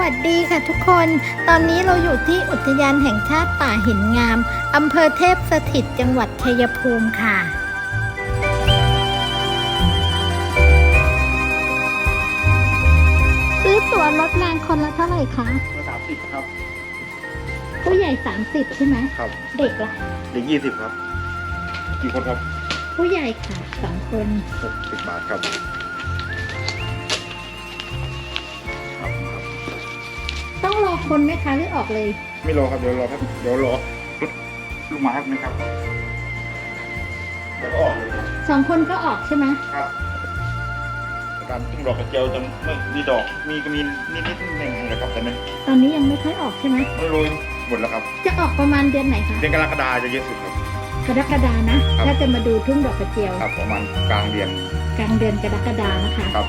วัสดีค่ะทุกคน ตอนนี้เราอยู่ที่อุทยานแห่งชาติป่าหินงาม อำเภอเทพสถิตจังหวัดชัยภูมิค่ะซื้อตั๋วรถแรงคนละเท่าไหร่คะสามสิบครับ ผู้ใหญ่ 30 ใช่ไหมครับ เด็กล่ะเด็กยี่สิบครับ กี่คนครับ ผู้ใหญ่ค่ะสองคนหกสิบบาทครับครับ ต้องรอคนไหมคะหรือออกเลย ไม่รอครับเดี๋ยวรอครับเดี๋ยวรอลูกหมาครับนะครับแล้วก็ออกเลยครับสองคนก็ออกใช่ไหมครับการจิ้งดอกกระเจียวจะไม่มีดอกมีก็มีนิดนิดๆหนึ่งๆนะครับ แต่มันตอนนี้ยังไม่ค่อยออกใช่ไหมไม่โรยหมดแล้วครับ จะออกประมาณเดือนไหนคะเดือนกรกฎาจะเยอะสุดครับกรกฎานะครับถ้าจะมาดูทุ่งดอกกระเจียว ครับประมาณกลางเดือนกลางเดือนกรกฎานะคะ ครับ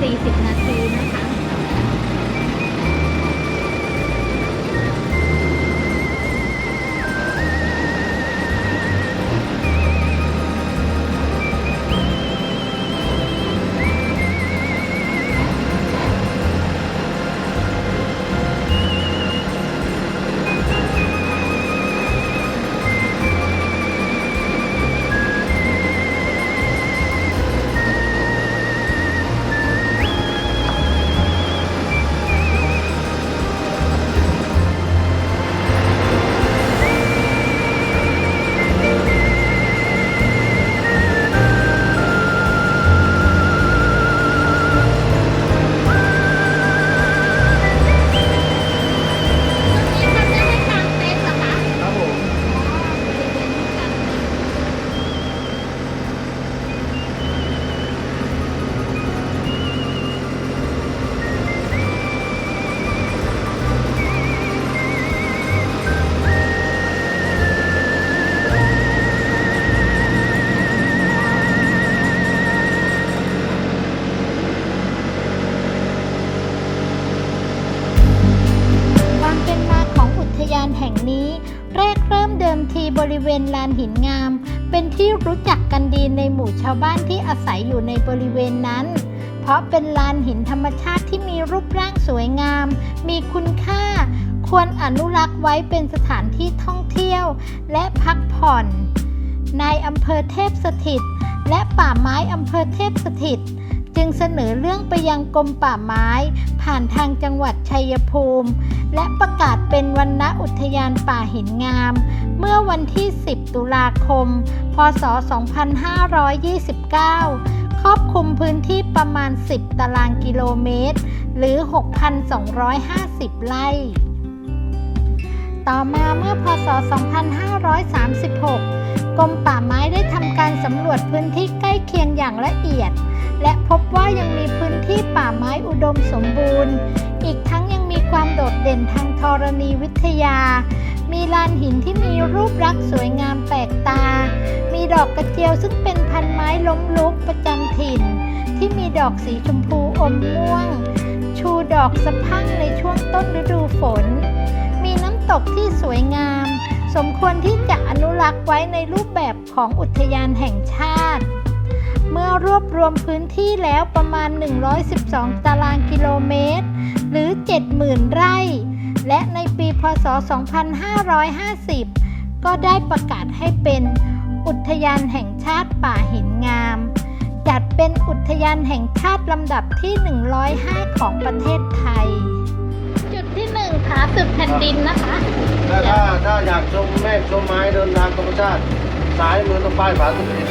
40 นาทีนะคะ บริเวณลานหินงาม เป็นที่รู้จักกันดีในหมู่ชาวบ้านที่อาศัยอยู่ในบริเวณนั้น เพราะเป็นลานหินธรรมชาติที่มีรูปร่างสวยงาม มีคุณค่า ควรอนุรักษ์ไว้เป็นสถานที่ท่องเที่ยว และพักผ่อนนายอำเภอเทพสถิต และป่าไม้อำเภอเทพสถิต จึงเสนอเรื่องไปยังกรมป่าไม้ ผ่านทางจังหวัดชัยภูมิ และประกาศเป็นวันณอุทยานป่าหินงาม เมื่อวันที่ 10 ตุลาคม พศ 2529 ครอบคลุมพื้นที่ประมาณ 10 ตารางกิโลเมตร หรือ 6,250 ไร่ ต่อมาเมื่อพศ 2536 กรมป่าไม้ได้ทำการสำรวจพื้นที่ใกล้เคียงอย่างละเอียด และพบว่ายังมีพื้นที่ป่าไม้อุดมสมบูรณ์ อีกทั้งยังมีความโดดเด่นทางธรณีวิทยา มีลานหินที่มีรูปลักษณ์สวยงามแปลกตา มีดอกกระเจียวซึ่งเป็นพันไม้ล้มลุกประจำถิ่น ที่มีดอกสีชมพูอมม่วง ชูดอกสะพั่งในช่วงต้นฤดูฝน มีน้ำตกที่สวยงาม สมควรที่จะอนุรักษ์ไว้ในรูปแบบของอุทยานแห่งชาติ เมื่อรวบรวมพื้นที่แล้วประมาณ 112 ตารางกิโลเมตร หรือ 70,000 ไร่ และในปีพศ 2550 ก็ได้ประกาศให้เป็นอุทยานแห่งชาติป่าหินงาม จัดเป็นอุทยานแห่งชาติลำดับที่ 105 ของประเทศไทย จุดที่ 1ผาสุดแผ่นดินนะคะถ้าถ้าถ้าอยากชมแม่ชมไม้เดินทางธรรมชาติซ้ายมือตรงป้ายผาสุดทิศ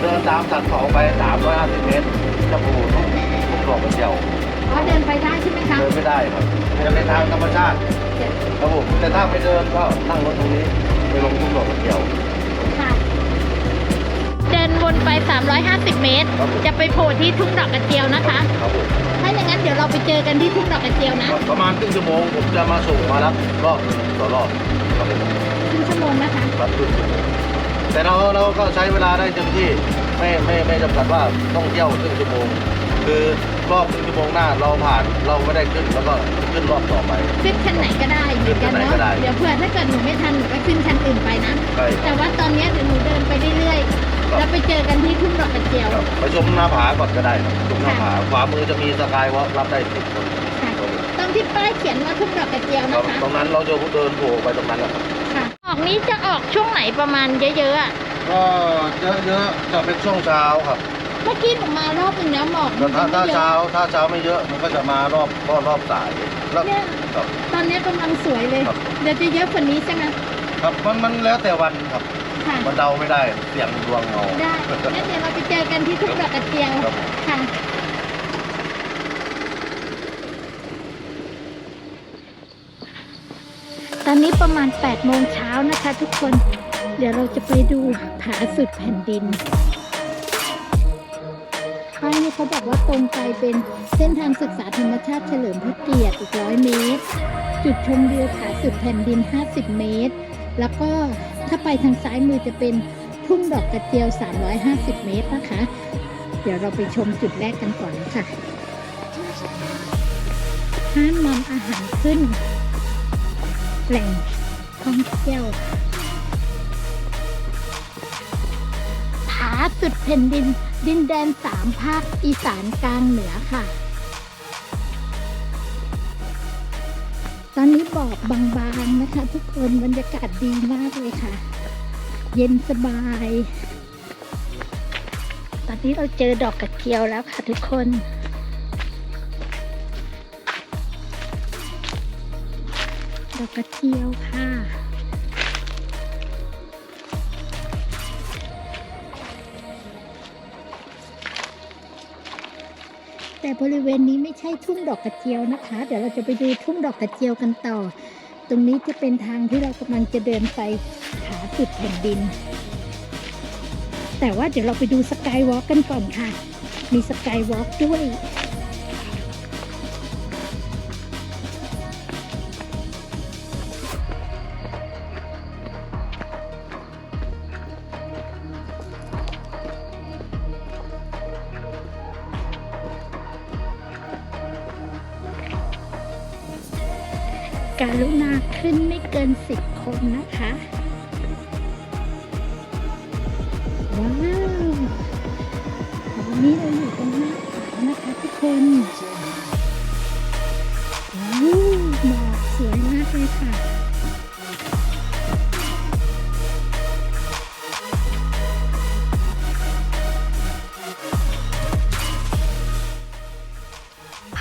เดินตามสันเขาไป 350 เมตรจะโผล่ทุกทุกดอกกระเจียว อ๋อเดินไปได้ใช่ไหมคะ เดินไม่ได้ครับจะเป็นทางธรรมชาติครับผมแต่ถ้าไปเดินก็นั่งรถตรงนี้ไปลงทุกดอกกระเจียว ค่ะ เดินวนไป 350 เมตร ครับผม จะไปโผล่ที่ทุ่งดอกกระเจียวนะคะ ครับผมถ้าอย่างนั้นเดี๋ยวเราไปเจอกันที่ทุ่งดอกกระเจียวนะประมาณครึ่งชั่วโมงผมจะมาส่งมารับรอบต่อรอบครับผมครึ่งชั่วโมงนะคะครับครึ่งชั่วโมงแต่เราเราก็ใช้เวลาได้เต็มที่ไม่ไม่ไม่จำกัดว่าต้องเที่ยวครึ่งชั่วโมง คือรอบครึ่งชั่วโมงหน้าเราผ่านเราไม่ได้ขึ้นแล้วก็ขึ้นรอบต่อไป ขึ้นชั้นไหนก็ได้เหมือนกันขึ้นชั้นไหนเนาะก็ได้เดี๋ยวเผื่อถ้าเกิดหนูไม่ทันหนูก็ขึ้นชั้นอื่นไปนะ ใช่แต่ว่าตอนเนี้ยเดี๋ยวหนูเดินไปเรื่อยๆแล้วไปเจอกันที่ทุ่งดอกกระเจียว ครับไปชมหน้าผาก่อนก็ได้ครับชมหน้าผาขวามือจะมีสกายวอล์กรับได้สิบคนค่ะ ตรงที่ป้ายเขียนว่าทุ่งดอกกระเจียวครันะบคะตรงนั้นเราจะเดินโผล่ไปตรงนั้นแหละครับค่ะออกนี้จะออกช่วงไหนประมาณเยอะๆอะก็เยอะๆจะเป็นช่วงเช้าครับ เมื่อกี้หนูมารอบหนึงแล้วหมอกแต่ถ้าถ้าไม่เยเช้าอะถ้าเช้าไม่เยอะมันก็จะมารอบรอบรอบสายแล้วเนี่ยครับ ตอนนี้กำลังสวยเลย ครับ เดี๋ยวจะเยอะกว่านี้ใช่ไหมครับมันมันแล้วแต่วันครับค่ะ มันเดาไม่ได้เสียงดวงเอาได้งั้นเดี๋ยวเราไปเจอกันที่ทุ่งดอกกระเจียวครับค่ะ ตอนนี้ประมาณ8โมงเช้านะคะทุกคน เดี๋ยวเราจะไปดูผาสุดแผ่นดินป้ายนี้ เขาบอกว่าตรงไปเป็นเส้นทางศึกษาธรรมชาติเฉลิมพระเกียรติอีกร้อยเมตร จุดชมวิวผาสุดแผ่นดิน 50 เมตร แล้วก็ถ้าไปทางซ้ายมือจะเป็นทุ่งดอกกระเจียว 350 เมตรนะคะ เดี๋ยวเราไปชมจุดแรกกันก่อนค่ะห้ามนำอาหารขึ้น แหล่งท่องเที่ยวผาสุดแผ่นดิน ดินแดนสามภาคอีสานกลางเหนือค่ะ ตอนนี้บอกบางๆนะคะ ทุกคนบรรยากาศดีมากเลยค่ะ เย็นสบาย ตอนนี้เราเจอดอกกระเจียวแล้วค่ะทุกคนดอกกระเจียวค่ะ แต่บริเวณนี้ไม่ใช่ทุ่งดอกกระเจียวนะคะ เดี๋ยวเราจะไปดูทุ่งดอกกระเจียวกันต่อ ตรงนี้จะเป็นทางที่เรากำลังจะเดินไปหาจุดแผ่นดิน แต่ว่าเดี๋ยวเราไปดูสกายวอล์กกันก่อนค่ะ มีสกายวอล์กด้วย การุณาขึ้นไม่เกินสิบคนนะคะ ว้าวตอนนี้เราอยู่ตรงหน้าผานะคะทุกคนว้าวหมอกสวยมากเลยค่ะ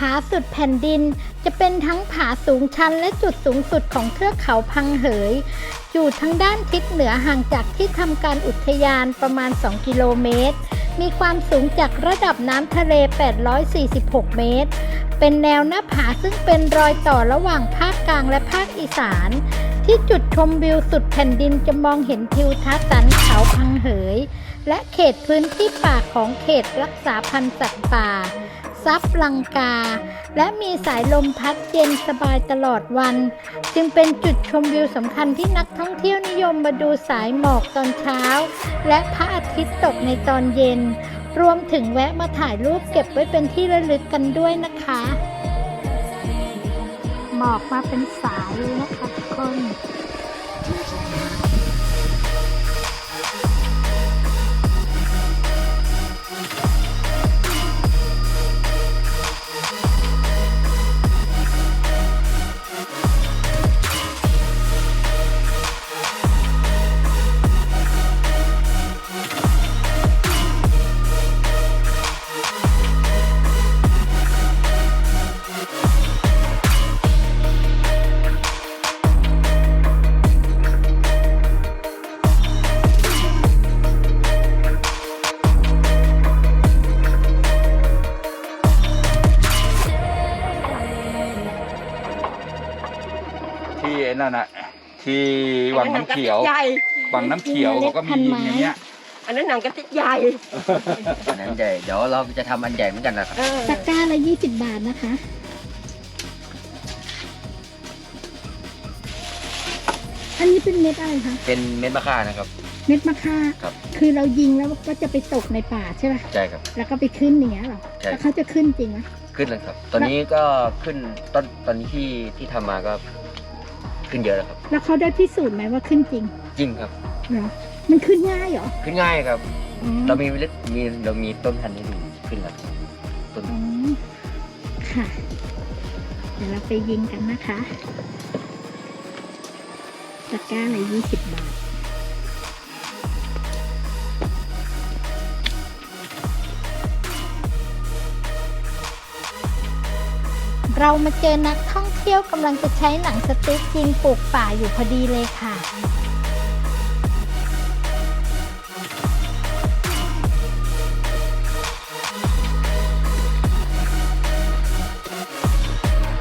ผาสุดแผ่นดิน จะเป็นทั้งผาสูงชันและจุดสูงสุดของเทือกเขาพังเหย อยู่ทางด้านทิศเหนือห่างจากที่ทำการอุทยานประมาณ 2 กิโลเมตร มีความสูงจากระดับน้ำทะเล 846 เมตร เป็นแนวหน้าผาซึ่งเป็นรอยต่อระหว่างภาคกลางและภาคอีสาน ที่จุดชมวิวสุดแผ่นดินจะมองเห็นทิวทัศน์สันเขาพังเหย และเขตพื้นที่ป่าของเขตรักษาพันธุ์สัตว์ป่า ซับลังกา และมีสายลมพัดเย็นสบายตลอดวัน จึงเป็นจุดชมวิวสำคัญที่นักท่องเที่ยวนิยมมาดูสายหมอกตอนเช้า และพระอาทิตย์ตกในตอนเย็น รวมถึงแวะมาถ่ายรูปเก็บไว้เป็นที่ระลึกกันด้วยนะคะ หมอกมาเป็นสายเลยนะคะทุกคน ที่วังน้ำเขียวใหญ่ วังน้ำเขียวเขาก็มียิงอย่างเงี้ยอันนั้นหนังกระติกใหญ่ อันนั้นใหญ่เดี๋ยวเราจะทำอันใหญ่เหมือนกันนะครับ เออ ตะกร้าละ20บาทนะคะ อันนี้เป็นเม็ดอะไรคะ เป็นเม็ดมะข่านะครับ เม็ดมะค่าครับ คือเรายิงแล้วก็จะไปตกในป่าใช่ป่ะ ใช่ครับ แล้วก็ไปขึ้นอย่างเงี้ยเหรอ ใช่ แล้วเขาจะขึ้นจริงไหมขึ้นแล้วครับ ตอนนี้ก็ขึ้นตอนตอนนี้ที่ที่ทำมาก็ ขึ้นเยอะแล้วครับ แล้วเขาได้พิสูจน์ไหมว่าขึ้นจริงจริงครับ เหรอมันขึ้นง่ายเหรอขึ้นง่ายครับ อ๋อเรามีเล็กมีเรามีต้นพันธุ์ให้ดูขึ้นแล้วต้นอ๋อค่ะ เดี๋ยวเราไปยิงกันนะคะตะกร้าละยี่สิบบาท เรามาเจอนักท่องเที่ยวกำลังจะใช้หนังสติ๊กยิงปลูกป่าอยู่พอดีเลยค่ะ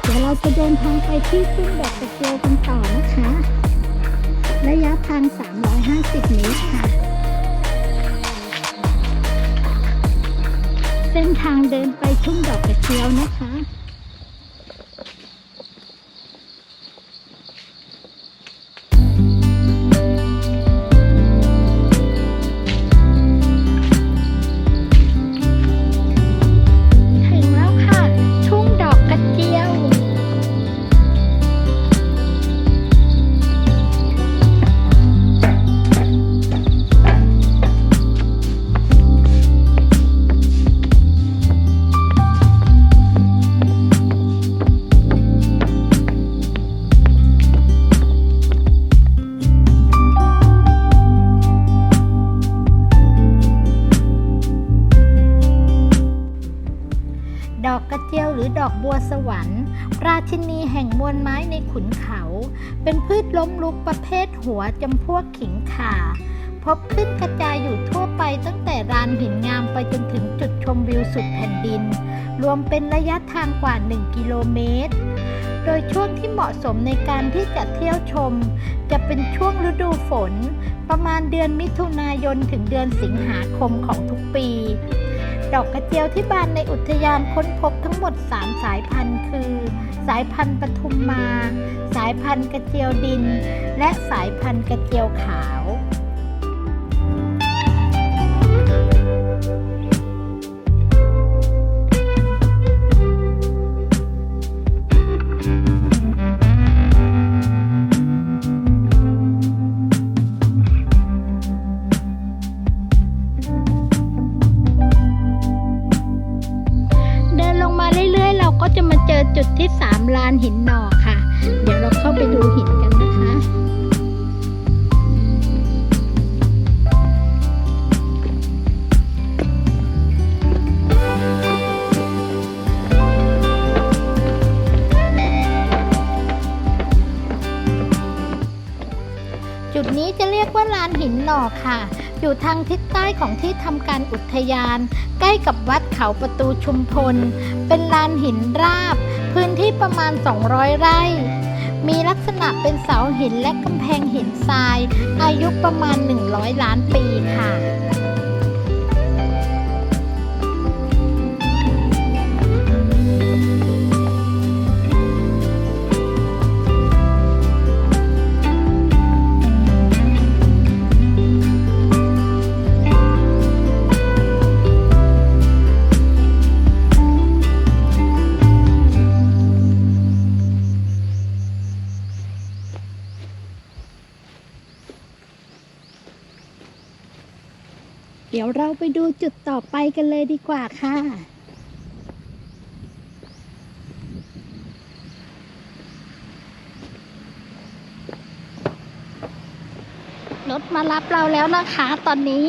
เดี๋ยวเราจะเดินทางไปที่ทุ่งดอกกระเจียวกันต่อนะคะ ระยะทาง 350 เมตรค่ะ เส้นทางเดินไปทุ่งดอกกระเจียวนะคะ อกบัวสวรรค์ราชินีแห่งมวลไม้ในขุนเขา เป็นพืชล้มลุกประเภทหัวจำพวกขิงข่า พบขึ้นกระจายอยู่ทั่วไปตั้งแต่รานหินงามไปจนถึงจุดชมวิวสุดแผ่นดิน รวมเป็นระยะทางกว่า 1 กิโลเมตร โดยช่วงที่เหมาะสมในการที่จะเที่ยวชม จะเป็นช่วงฤดูฝน ประมาณเดือนมิถุนายนถึงเดือนสิงหาคมของทุกปี ดอกกระเจียวที่บานในอุทยานค้นพบทั้งหมด 3 สายพันธุ์คือ สายพันธุ์ปทุมมา สายพันธุ์กระเจียวดิน และสายพันธุ์กระเจียวขาว อยู่ทางทิศใต้ของที่ทำการอุทยาน ใกล้กับวัดเขาประตูชุมพล เป็นลานหินราบ พื้นที่ประมาณ 200 ไร่ มีลักษณะเป็นเสาหินและกำแพงหินทราย อายุประมาณ 100 ล้านปีค่ะ เดี๋ยวเราไปดูจุดต่อไปกันเลยดีกว่าค่ะ รถมารับเราแล้วนะคะตอนนี้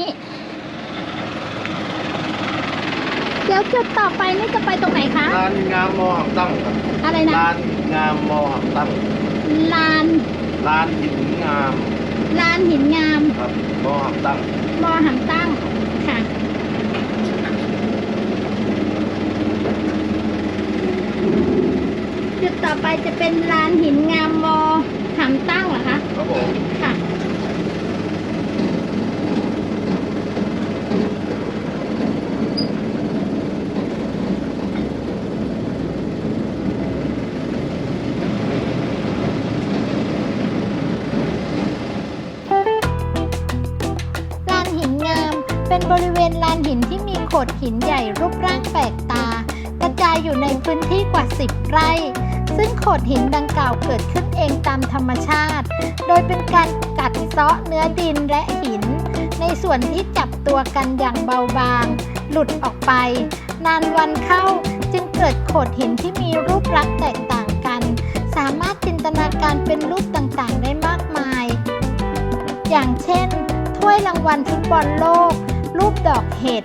เดี๋ยวจุดต่อไปนี่จะไปตรงไหนคะ ลานงามมอหักตั้งครับอะไรนะ ลานงามมอหักตั้งลานลานหินงาม ลานหินงามครับมอหักตั้งมอหันตั้งค่ะ จุดต่อไปจะเป็นลานหินงามมอหันตั้งเหรอคะ ครับผม ที่มีโขดหินใหญ่รูปร่างแปลกตา กระจายอยู่ในพื้นที่กว่า 10 ไร่ ซึ่งโขดหินดังกล่าวเกิดขึ้นเองตามธรรมชาติ โดยเป็นการกัดเซาะเนื้อดินและหิน ในส่วนที่จับตัวกันอย่างเบาบาง หลุดออกไป นานวันเข้าจึงเกิดโขดหินที่มีรูปลักษณ์แตกต่างกัน สามารถจินตนาการเป็นรูปต่างๆ ได้มากมาย อย่างเช่น ถ้วยรางวัลฟุตบอลโลก รูปดอกเห็ด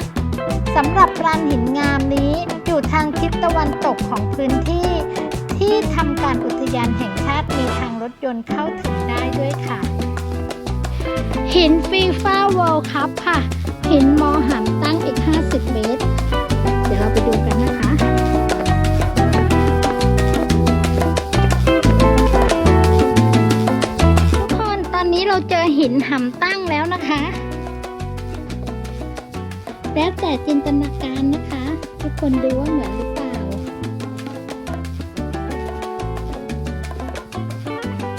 สำหรับลานหินงามนี้อยู่ทางทิศตะวันตกของพื้นที่ ที่ทำการอุทยานแห่งชาติมีทางรถยนต์เข้าถึงได้ด้วยค่ะ หินฟีฟ่าเวิลด์คัพค่ะ หินมอหันตั้งอีก 50 เมตร เดี๋ยวเราไปดูกันนะคะทุกคนตอนนี้เราเจอหินหำตั้งแล้วนะคะ แล้วแต่จินตนาการนะคะ ทุกคนดูว่าเหมือนหรือเปล่า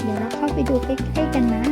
เดี๋ยวเราเข้าไปดูใกล้ๆกันนะ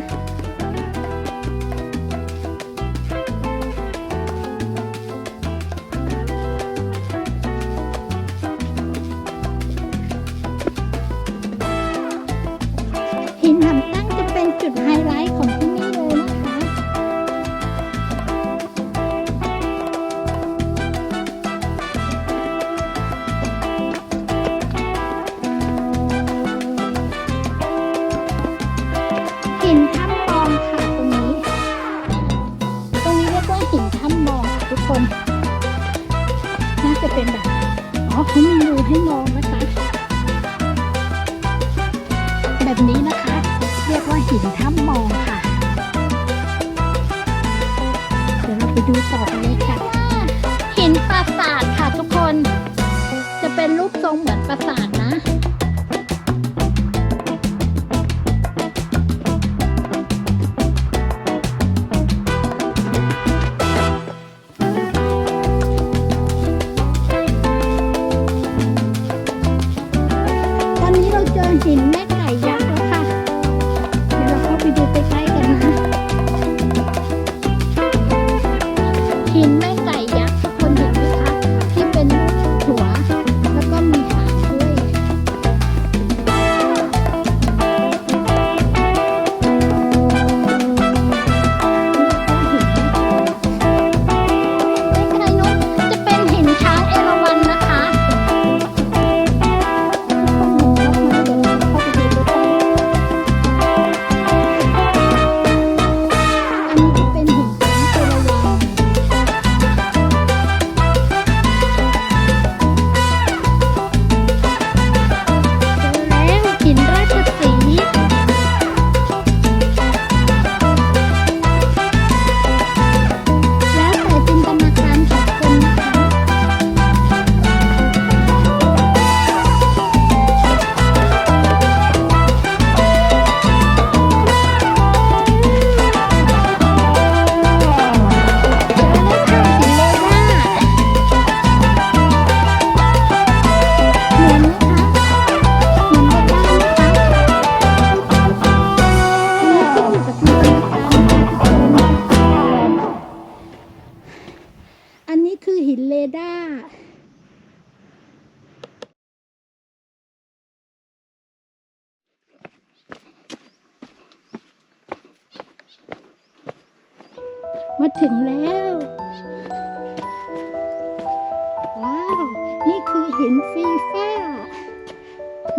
หินฟีฟ้า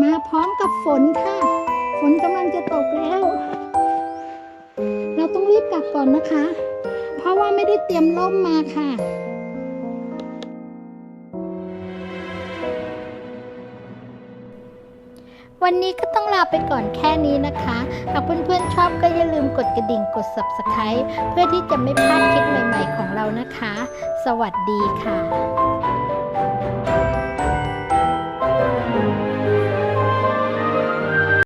มาพร้อมกับฝนค่ะ ฝนกำลังจะตกแล้ว เราต้องรีบกลับก่อนนะคะ เพราะว่าไม่ได้เตรียมร่มมาค่ะวันนี้ก็ต้องลาไปก่อนแค่นี้นะคะ หากเพื่อนๆชอบก็อย่าลืมกดกระดิ่งกด subscribe เพื่อที่จะไม่พลาดคลิปใหม่ๆของเรานะคะ สวัสดีค่ะ